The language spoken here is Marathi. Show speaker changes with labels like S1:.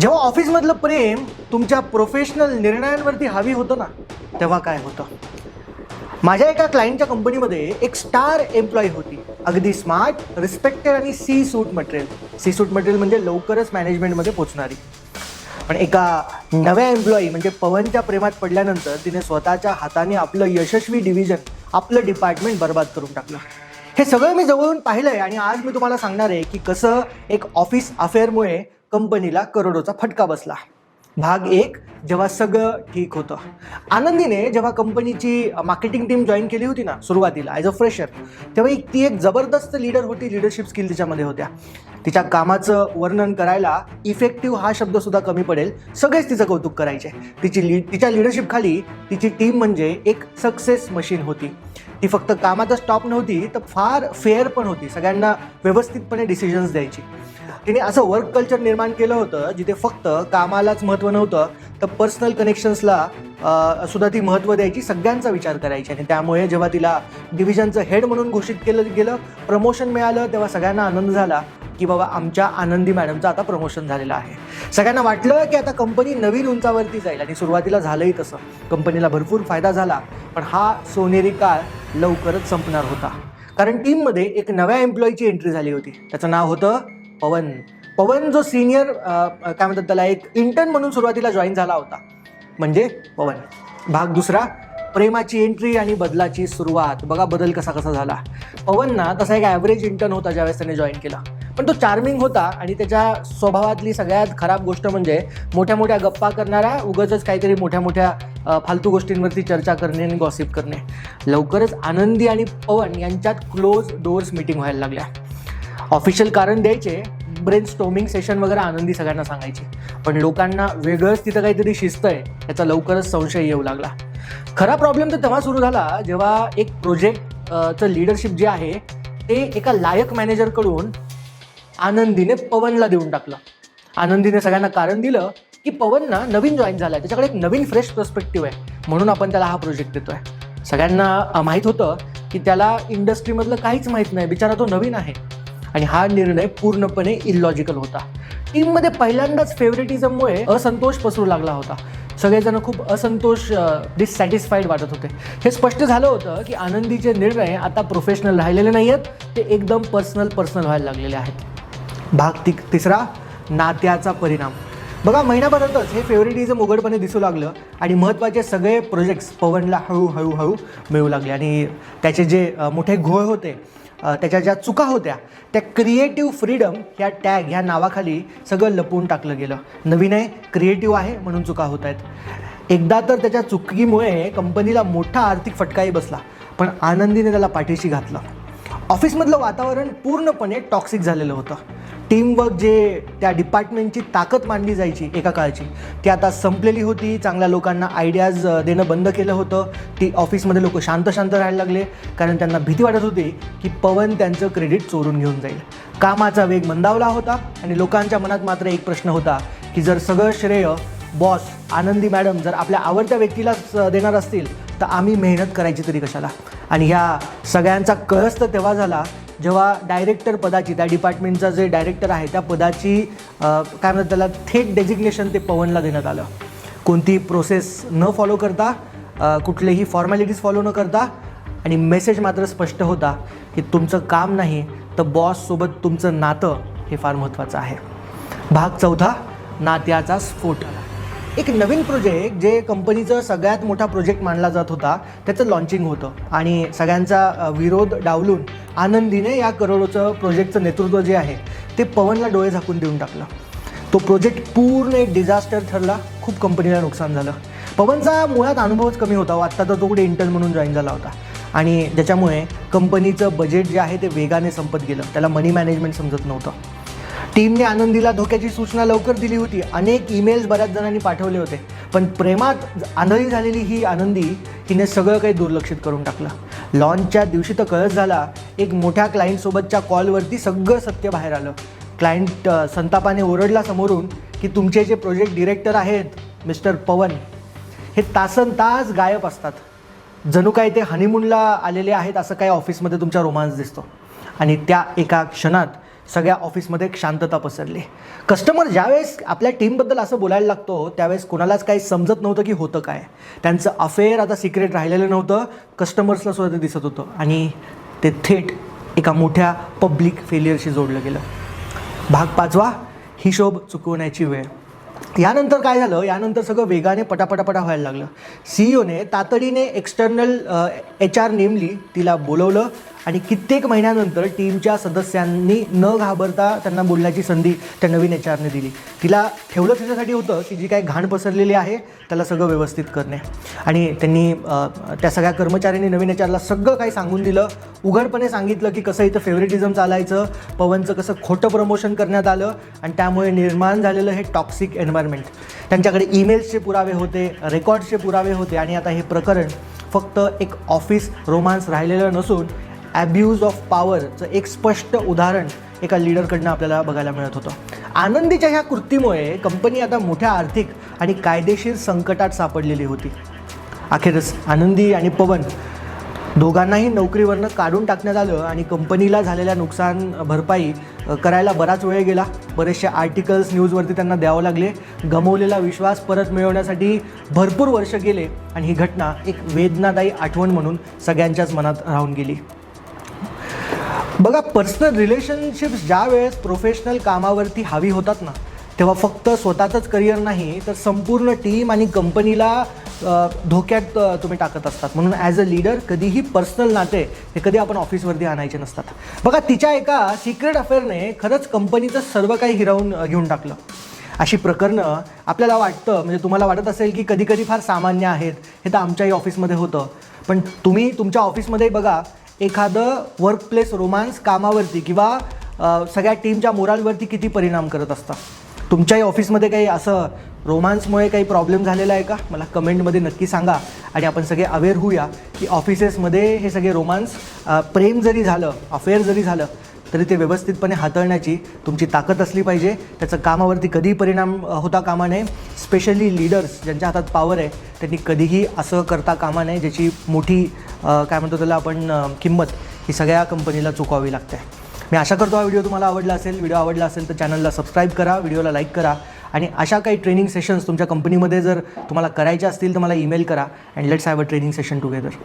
S1: जेव्हा ऑफिसमधलं प्रेम तुमच्या प्रोफेशनल निर्णयांवरती हवी होतं ना तेव्हा काय होतं? माझ्या एका क्लायंटच्या कंपनीमध्ये एक स्टार एम्प्लॉई होती. अगदी स्मार्ट रिस्पेक्टेड आणि C suite material C suite material म्हणजे लवकरच मॅनेजमेंटमध्ये पोचणारी. पण एका नव्या एम्प्लॉई म्हणजे पवनच्या प्रेमात पडल्यानंतर तिने स्वतःच्या हाताने आपलं यशस्वी डिव्हिजन आपलं डिपार्टमेंट बर्बाद करून टाकलं. हे सगळं मी जवळून पाहिलंय आणि आज मी तुम्हाला सांगणार आहे की कसं एक ऑफिस अफेअरमुळे कंपनीला करोडोचा फटका बसला. भाग एक जेव्हा सगळं ठीक होतं. आनंदीने जेव्हा कंपनीची मार्केटिंग टीम जॉईन केली होती ना सुरुवातीला ॲज अ फ्रेशर तेव्हा एक ती एक जबरदस्त लीडर होती लिडरशिप स्किल तिच्यामध्ये होत्या. तिच्या कामाचं वर्णन करायला इफेक्टिव्ह हा शब्दसुद्धा कमी पडेल. सगळेच तिचं कौतुक करायचे. तिची ली तिच्या लिडरशिपखाली तिची टीम म्हणजे एक सक्सेस मशीन होती. ती फक्त कामातच स्टॉप नव्हती तर फार फेअर पण होती. सगळ्यांना व्यवस्थितपणे डिसिजन्स द्यायची. तिने असं वर्क कल्चर निर्माण केलं होतं जिथे फक्त कामालाच महत्त्व नव्हतं तर पर्सनल कनेक्शन्सला सुद्धा ती महत्त्व द्यायची सगळ्यांचा विचार करायची. आणि त्यामुळे जेव्हा तिला डिव्हिजनचं हेड म्हणून घोषित केलं गेलं प्रमोशन मिळालं तेव्हा सगळ्यांना आनंद झाला. की बाबा आमच्या आनंदी मॅडमचं आता प्रमोशन झालेलं आहे. सगळ्यांना वाटलं की आता कंपनी नवीन उंचावरती जाईल आणि सुरुवातीला झालंही तसं. कंपनीला भरपूर फायदा झाला पण हा सोनेरी काळ लवकरच संपणार होता. कारण टीममध्ये एक नव्या एम्प्लॉईची एंट्री झाली होती. त्याचं नाव होतं पवन. पवन जो सिनियर काय म्हणतात त्याला एक इंटर्न म्हणून सुरुवातीला जॉईन झाला होता. म्हणजे पवन. भाग दुसरा प्रेमाची एंट्री आणि बदलाची सुरुवात. बघा बदल कसा कसा झाला. पवन ना तसा एक ॲव्हरेज इंटर्न होता ज्यावेळेस त्याने जॉईन केला. पण तो चार्मिंग होता आणि त्याच्या स्वभावातली सगळ्यात खराब गोष्ट म्हणजे मोठ्या मोठ्या गप्पा करणारा उगाच काहीतरी मोठ्या मोठ्या फालतू गोष्टींवरती चर्चा करणे आणि गॉसिप करणे. लवकरच आनंदी आणि पवन यांच्यात क्लोज डोअर्स मीटिंग व्हायला लागल्या. ऑफिशियल कारण द्यायचे ब्रेन स्टोमिंग सेशन वगैरे आनंदी सगळ्यांना सांगायची. पण लोकांना वेगळंच तिथं काहीतरी शिस्त आहे याचा लवकरच संशय येऊ लागला. खरा प्रॉब्लेम तर तेव्हा सुरू झाला जेव्हा एक प्रोजेक्टचं लिडरशिप जे आहे ते एका लायक मॅनेजरकडून आनंदीने पवनला देऊन टाकलं. आनंदीने सगळ्यांना कारण दिलं की पवन ना नवीन जॉईन झाला आहे त्याच्याकडे एक नवीन फ्रेश पर्स्पेक्टिव्ह आहे. म्हणून आपण त्याला हा प्रोजेक्ट देतोय. सगळ्यांना माहीत होतं की त्याला इंडस्ट्रीमधलं काहीच माहीत नाही. बिचारा तो नवीन आहे. आणि हा निर्णय पूर्णपणे इलॉजिकल होता. टीममध्ये पहिल्यांदाच फेवरेटिझममुळे असंतोष पसरू लागला होता. सगळेजण खूप असंतोष डिससॅटिस्फाईड वाटत होते. हे स्पष्ट झालं होतं की आनंदीचे निर्णय आता प्रोफेशनल राहिलेले नाही आहेत ते एकदम पर्सनल पर्सनल व्हायला लागलेले आहेत. भाग ती तिसरा नात्याचा परिणाम. बघा महिनाभरातच हे फेवरेटिझम उघडपणे दिसू लागलं आणि महत्त्वाचे सगळे प्रोजेक्ट्स पवनला हळूहळूहळू मिळू लागले. आणि त्याचे जे मोठे घोळ होते त्याच्या ज्या चुका होत्या त्या क्रिएटिव्ह फ्रीडम ह्या टॅग ह्या नावाखाली सगळं लपवून टाकलं गेलं. नवीन आहे क्रिएटिव्ह आहे म्हणून चुका होत आहेत. एकदा तर त्याच्या चुकीमुळे कंपनीला मोठा आर्थिक फटकाही बसला पण आनंदीने त्याला पाठीशी घातलं. ऑफिसमधलं वातावरण पूर्णपणे टॉक्सिक झालेलं होतं. टीमवर्क जे त्या डिपार्टमेंटची ताकद मानली जायची एका काळची ती आता संपलेली होती. चांगल्या लोकांना आयडियाज देणं बंद केलं होतं. ती ऑफिसमध्ये लोक शांत शांत राहायला लागले. कारण त्यांना भीती वाटत होती की पवन त्यांचं क्रेडिट चोरून घेऊन जाईल. कामाचा वेग मंदावला होता आणि लोकांच्या मनात मात्र एक प्रश्न होता की जर सगळं श्रेय बॉस आनंदी मॅडम जर आपल्या आवडत्या व्यक्तीलाच देणार असतील तर आम्ही मेहनत करायची तरी कशाला? आणि ह्या सगळ्यांचा कळस तर तेव्हा झाला जेव्हा डायरेक्टर पदाची त्या डिपार्टमेंटचा जे डायरेक्टर आहे त्या पदाची काय म्हणतात त्याला थेट डेजिग्नेशन ते पवनला देण्यात आलं. कोणती प्रोसेस न फॉलो करता कुठलेही फॉर्मॅलिटीज फॉलो न करता आणि मेसेज मात्र स्पष्ट होता की तुमचं काम नाही तर बॉससोबत तुमचं नातं हे फार महत्त्वाचं आहे. भाग चौथा नात्याचा स्फोट. एक नवीन प्रोजेक्ट जे कंपनीचं सगळ्यात मोठा प्रोजेक्ट मानला जात होता त्याचं लॉन्चिंग होतं. आणि सगळ्यांचा विरोध डावलून आनंदीने या करोडोचं प्रोजेक्टचं नेतृत्व जे आहे ते पवनला डोळे झाकून देऊन टाकलं. तो प्रोजेक्ट पूर्ण एक डिझास्टर ठरला. खूप कंपनीला नुकसान झालं. पवनचा मुळात अनुभवच कमी होता. हो, आत्ता तर तो कुठे इंटर्न म्हणून जॉईन झाला होता. आणि ज्याच्यामुळे कंपनीचं बजेट जे आहे ते वेगाने संपत गेलं. त्याला मनी मॅनेजमेंट समजत नव्हतं. टीमने आनंदीला धोक्याची सूचना लवकर दिली होती. अनेक ईमेल्स बऱ्याच जणांनी पाठवले होते. पण प्रेमात आंधळी झालेली ही आनंदी हिने सगळं काही दुर्लक्षित करून टाकलं. लॉन्चच्या दिवशी तर कळस झाला एक मोठ्या क्लायंटसोबतच्या कॉलवरती सगळं सत्य बाहेर आलं. क्लायंट संतापाने ओरडला समोरून की तुमचे जे प्रोजेक्ट डिरेक्टर आहेत मिस्टर पवन हे तासन तास गायब असतात. जणू काय ते हनीमूनला आलेले आहेत असं काही ऑफिसमध्ये तुमच्या रोमांस दिसतो. आणि त्या एका क्षणात सगळ्या ऑफिसमध्ये एक शांतता पसरली. कस्टमर ज्यावेळेस आपल्या टीमबद्दल असं बोलायला लागतो त्यावेळेस कोणालाच काही समजत नव्हतं की होतं काय. त्यांचं अफेअर आता सिक्रेट राहिलेलं नव्हतं कस्टमर्सला सुद्धा ते दिसत होतं. आणि ते थेट एका मोठ्या पब्लिक फेलियरशी जोडलं गेलं. भाग पाचवा हिशोब चुकवण्याची वेळ. यानंतर काय झालं? यानंतर सगळं वेगाने पटापटापटा व्हायला लागलं. सीईओने तातडीने एक्सटर्नल एच आर नेमली तिला बोलवलं आणि कित्येक महिन्यानंतर टीमच्या सदस्यांनी न घाबरता त्यांना बोलण्याची संधी त्या नवीन एच आरने दिली. तिला ठेवलं त्याच्यासाठी होतं की जी काही घाण पसरलेली आहे त्याला सगळं व्यवस्थित करणे. आणि त्यांनी त्या सगळ्या कर्मचाऱ्यांनी नवीन एच आरला सगळं काही सांगून दिलं. उघडपणे सांगितलं की कसं इथं फेवरेटिझम चालायचं पवनचं कसं खोटं प्रमोशन करण्यात आलं आणि त्यामुळे निर्माण झालेलं हे टॉक्सिक एन्व्हायरमेंट त्यांच्याकडे ईमेल्सचे पुरावे होते रेकॉर्ड्सचे पुरावे होते आणि आता हे प्रकरण फक्त एक ऑफिस रोमांस राहिलेलं नसून ॲब्यूज ऑफ पॉवरचं एक स्पष्ट उदाहरण एका लीडरकडनं आपल्याला बघायला मिळत होतं. आनंदीच्या ह्या कृतीमुळे कंपनी आता मोठ्या आर्थिक आणि कायदेशीर संकटात सापडलेली होती. अखेरच आनंदी आणि पवन दोघांनाही नोकरीवरनं काढून टाकण्यात आलं आणि कंपनीला झालेल्या नुकसान भरपाई करायला बराच वेळ गेला. बरेचसे आर्टिकल्स न्यूजवरती त्यांना द्यावं लागले. गमवलेला विश्वास परत मिळवण्यासाठी भरपूर वर्ष गेले आणि ही घटना एक वेदनादायी आठवण म्हणून सगळ्यांच्याच मनात राहून गेली. बघा पर्सनल रिलेशनशिप्स ज्या वेळेस प्रोफेशनल कामावरती हावी होतात ना तेव्हा फक्त स्वतःचंच करिअर नाही तर संपूर्ण टीम आणि कंपनीला धोक्यात तुम्ही टाकत असतात. म्हणून ॲज अ लीडर कधीही पर्सनल नाते हे कधी आपण ऑफिसवरती आणायचे नसतात. बघा तिच्या एका सिक्रेट अफेअरने खरंच कंपनीचं सर्व काही हिरावून घेऊन टाकलं. अशी प्रकरणं आपल्याला वाटतं म्हणजे तुम्हाला वाटत असेल की कधी कधी फार सामान्य आहेत हे तर आमच्याही ऑफिसमध्ये होतं. पण तुम्ही तुमच्या ऑफिसमध्ये बघा एखादं वर्क प्लेस रोमांस कामावरती किंवा सगळ्या टीमच्या मोरालवरती किती परिणाम करत असतात. तुमच्याही ऑफिसमध्ये काही असं रोमांसमुळे काही प्रॉब्लेम झालेला आहे का? मला कमेंटमध्ये नक्की सांगा. आणि आपण सगळे अवेअर होऊया की ऑफिसेसमध्ये हे सगळे रोमांस प्रेम जरी झालं अफेअर जरी झालं तरी ते व्यवस्थितपणे हाताळण्याची तुमची ताकद असली पाहिजे. त्याचं कामावरती कधीही परिणाम होता कामा नये. स्पेशली लीडर्स ज्यांच्या हातात पॉवर आहे त्यांनी कधीही असं करता कामा नये ज्याची मोठी काय म्हणतो त्याला आपण किंमत ही सगळ्या कंपनीला चुकवावी लागते. मी आशा करतो हा व्हिडिओ तुम्हाला आवडला असेल. व्हिडिओ आवडला असेल तर चॅनलला सबस्क्राईब करा व्हिडिओला लाईक करा आणि अशा काही ट्रेनिंग सेशन्स तुमच्या कंपनीमध्ये जर तुम्हाला करायच्या असतील तर मला ईमेल करा. And let's have a training session together